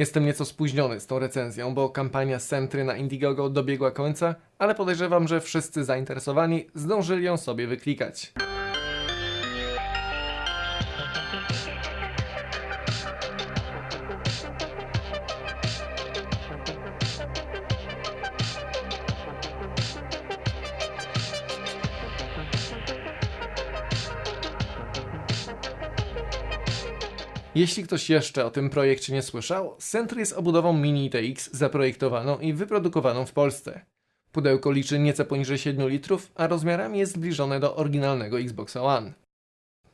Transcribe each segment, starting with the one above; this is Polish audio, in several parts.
Jestem nieco spóźniony z tą recenzją, bo kampania Sentry na Indiegogo dobiegła końca, ale podejrzewam, że wszyscy zainteresowani zdążyli ją sobie wyklikać. Jeśli ktoś jeszcze o tym projekcie nie słyszał, Sentry jest obudową Mini ITX zaprojektowaną i wyprodukowaną w Polsce. Pudełko liczy nieco poniżej 7 litrów, a rozmiarami jest zbliżone do oryginalnego Xboxa One.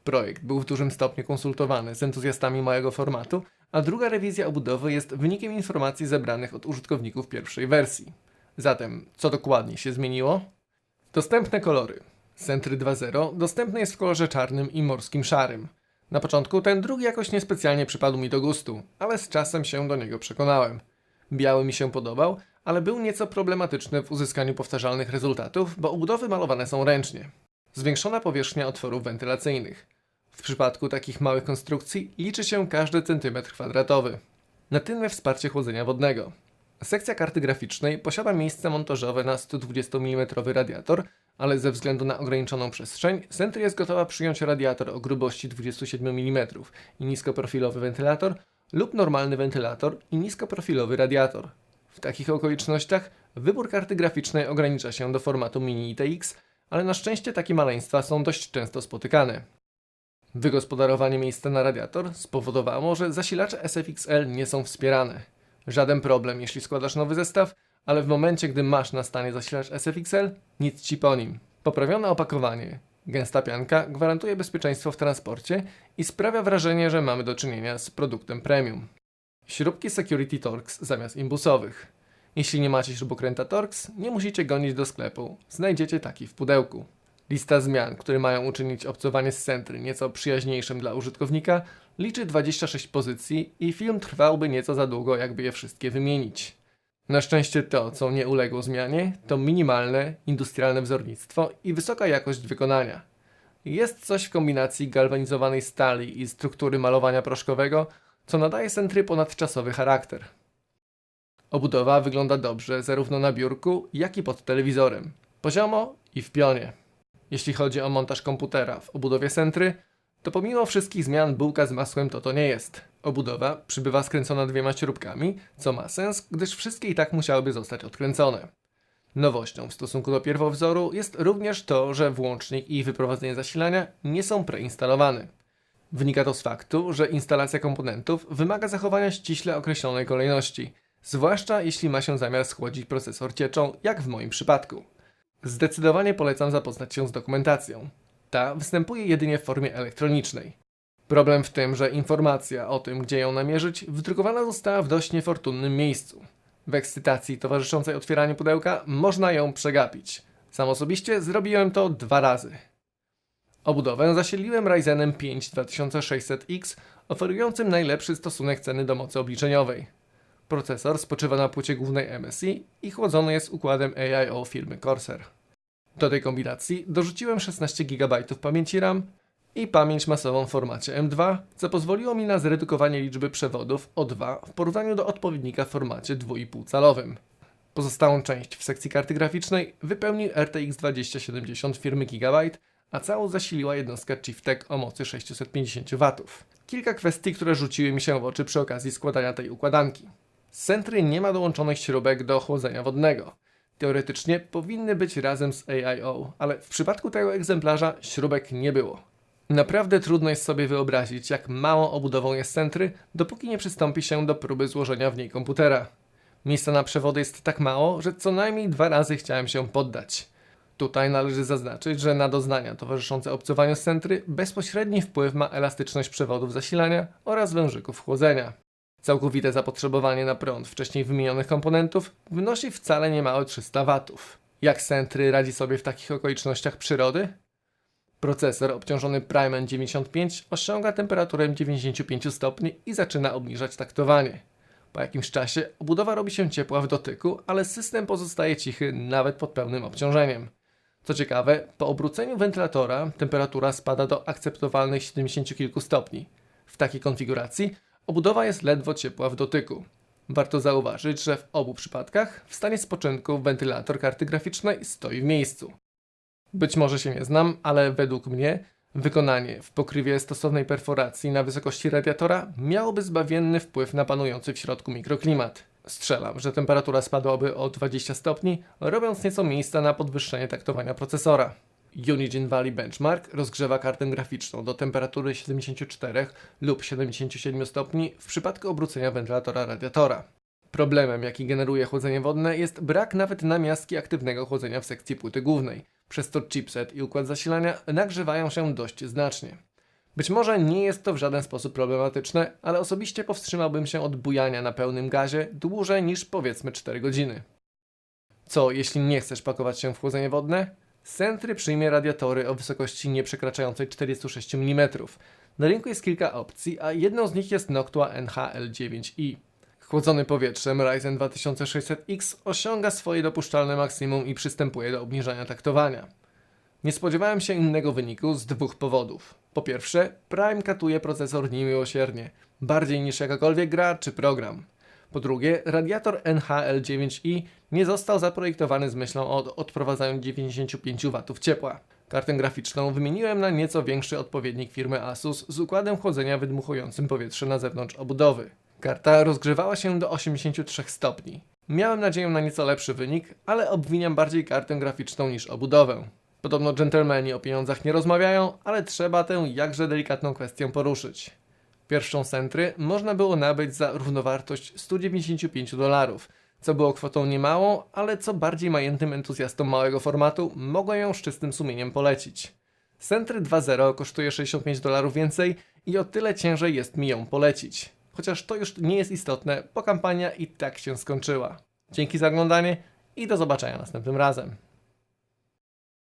Projekt był w dużym stopniu konsultowany z entuzjastami małego formatu, a druga rewizja obudowy jest wynikiem informacji zebranych od użytkowników pierwszej wersji. Zatem, co dokładnie się zmieniło? Dostępne kolory. Sentry 2.0 dostępny jest w kolorze czarnym i morskim szarym. Na początku ten drugi jakoś niespecjalnie przypadł mi do gustu, ale z czasem się do niego przekonałem. Biały mi się podobał, ale był nieco problematyczny w uzyskaniu powtarzalnych rezultatów, bo obudowy malowane są ręcznie. Zwiększona powierzchnia otworów wentylacyjnych. W przypadku takich małych konstrukcji liczy się każdy centymetr kwadratowy. Natywne wsparcie chłodzenia wodnego. Sekcja karty graficznej posiada miejsce montażowe na 120 mm radiator, ale ze względu na ograniczoną przestrzeń, Sentry jest gotowa przyjąć radiator o grubości 27 mm i niskoprofilowy wentylator lub normalny wentylator i niskoprofilowy radiator. W takich okolicznościach wybór karty graficznej ogranicza się do formatu mini ITX, ale na szczęście takie maleństwa są dość często spotykane. Wygospodarowanie miejsca na radiator spowodowało, że zasilacze SFXL nie są wspierane. Żaden problem, jeśli składasz nowy zestaw, ale w momencie, gdy masz na stanie zasilacz SFXL, nic ci po nim. Poprawione opakowanie, gęsta pianka gwarantuje bezpieczeństwo w transporcie i sprawia wrażenie, że mamy do czynienia z produktem premium. Śrubki Security Torx zamiast imbusowych. Jeśli nie macie śrubokręta Torx, nie musicie gonić do sklepu, znajdziecie taki w pudełku. Lista zmian, które mają uczynić obcowanie z Sentry nieco przyjaźniejszym dla użytkownika, liczy 26 pozycji i film trwałby nieco za długo, jakby je wszystkie wymienić. Na szczęście to, co nie uległo zmianie, to minimalne, industrialne wzornictwo i wysoka jakość wykonania. Jest coś w kombinacji galwanizowanej stali i struktury malowania proszkowego, co nadaje Sentry ponadczasowy charakter. Obudowa wygląda dobrze zarówno na biurku, jak i pod telewizorem. Poziomo i w pionie. Jeśli chodzi o montaż komputera w obudowie Sentry, to pomimo wszystkich zmian bułka z masłem to to nie jest. Obudowa przybywa skręcona dwiema śrubkami, co ma sens, gdyż wszystkie i tak musiałyby zostać odkręcone. Nowością w stosunku do pierwowzoru jest również to, że włącznik i wyprowadzenie zasilania nie są preinstalowane. Wynika to z faktu, że instalacja komponentów wymaga zachowania ściśle określonej kolejności, zwłaszcza jeśli ma się zamiar schłodzić procesor cieczą, jak w moim przypadku. Zdecydowanie polecam zapoznać się z dokumentacją. Ta występuje jedynie w formie elektronicznej. Problem w tym, że informacja o tym, gdzie ją namierzyć, wydrukowana została w dość niefortunnym miejscu. W ekscytacji towarzyszącej otwieraniu pudełka można ją przegapić. Sam osobiście zrobiłem to dwa razy. Obudowę zasiliłem Ryzenem 5 2600X, oferującym najlepszy stosunek ceny do mocy obliczeniowej. Procesor spoczywa na płycie głównej MSI i chłodzony jest układem AIO firmy Corsair. Do tej kombinacji dorzuciłem 16 GB pamięci RAM i pamięć masową w formacie M2, co pozwoliło mi na zredukowanie liczby przewodów o 2 w porównaniu do odpowiednika w formacie 2,5 calowym. Pozostałą część w sekcji karty graficznej wypełnił RTX 2070 firmy Gigabyte, a całą zasiliła jednostka Chieftec o mocy 650 W. Kilka kwestii, które rzuciły mi się w oczy przy okazji składania tej układanki. Z Sentry nie ma dołączonych śrubek do chłodzenia wodnego. Teoretycznie powinny być razem z AIO, ale w przypadku tego egzemplarza śrubek nie było. Naprawdę trudno jest sobie wyobrazić, jak małą obudową jest Sentry, dopóki nie przystąpi się do próby złożenia w niej komputera. Miejsca na przewody jest tak mało, że co najmniej dwa razy chciałem się poddać. Tutaj należy zaznaczyć, że na doznania towarzyszące obcowaniu z Sentry bezpośredni wpływ ma elastyczność przewodów zasilania oraz wężyków chłodzenia. Całkowite zapotrzebowanie na prąd wcześniej wymienionych komponentów wynosi wcale niemałe 300 W. Jak Sentry radzi sobie w takich okolicznościach przyrody? Procesor obciążony Primen 95 osiąga temperaturę 95 stopni i zaczyna obniżać taktowanie. Po jakimś czasie obudowa robi się ciepła w dotyku, ale system pozostaje cichy nawet pod pełnym obciążeniem. Co ciekawe, po obróceniu wentylatora temperatura spada do akceptowalnych 70 kilku stopni. W takiej konfiguracji obudowa jest ledwo ciepła w dotyku. Warto zauważyć, że w obu przypadkach w stanie spoczynku wentylator karty graficznej stoi w miejscu. Być może się nie znam, ale według mnie wykonanie w pokrywie stosownej perforacji na wysokości radiatora miałoby zbawienny wpływ na panujący w środku mikroklimat. Strzelam, że temperatura spadłaby o 20 stopni, robiąc nieco miejsca na podwyższenie taktowania procesora. Unigine Valley Benchmark rozgrzewa kartę graficzną do temperatury 74 lub 77 stopni w przypadku obrócenia wentylatora radiatora. Problemem, jaki generuje chłodzenie wodne, jest brak nawet namiastki aktywnego chłodzenia w sekcji płyty głównej, przez to chipset i układ zasilania nagrzewają się dość znacznie. Być może nie jest to w żaden sposób problematyczne, ale osobiście powstrzymałbym się od bujania na pełnym gazie dłużej niż powiedzmy 4 godziny. Co jeśli nie chcesz pakować się w chłodzenie wodne? Sentry przyjmie radiatory o wysokości nieprzekraczającej 46 mm. Na rynku jest kilka opcji, a jedną z nich jest Noctua NHL9i. Chłodzony powietrzem Ryzen 2600X osiąga swoje dopuszczalne maksimum i przystępuje do obniżania taktowania. Nie spodziewałem się innego wyniku z dwóch powodów. Po pierwsze, Prime katuje procesor niemiłosiernie, bardziej niż jakakolwiek gra czy program. Po drugie, radiator NHL9i nie został zaprojektowany z myślą o odprowadzaniu 95 W ciepła. Kartę graficzną wymieniłem na nieco większy odpowiednik firmy Asus z układem chłodzenia wydmuchującym powietrze na zewnątrz obudowy. Karta rozgrzewała się do 83 stopni. Miałem nadzieję na nieco lepszy wynik, ale obwiniam bardziej kartę graficzną niż obudowę. Podobno dżentelmeni o pieniądzach nie rozmawiają, ale trzeba tę jakże delikatną kwestię poruszyć. Pierwszą Sentry można było nabyć za równowartość 195 dolarów, co było kwotą niemałą, ale co bardziej majętnym entuzjastom małego formatu mogłem ją z czystym sumieniem polecić. Sentry 2.0 kosztuje 65 dolarów więcej i o tyle ciężej jest mi ją polecić. Chociaż to już nie jest istotne, bo kampania i tak się skończyła. Dzięki za oglądanie i do zobaczenia następnym razem.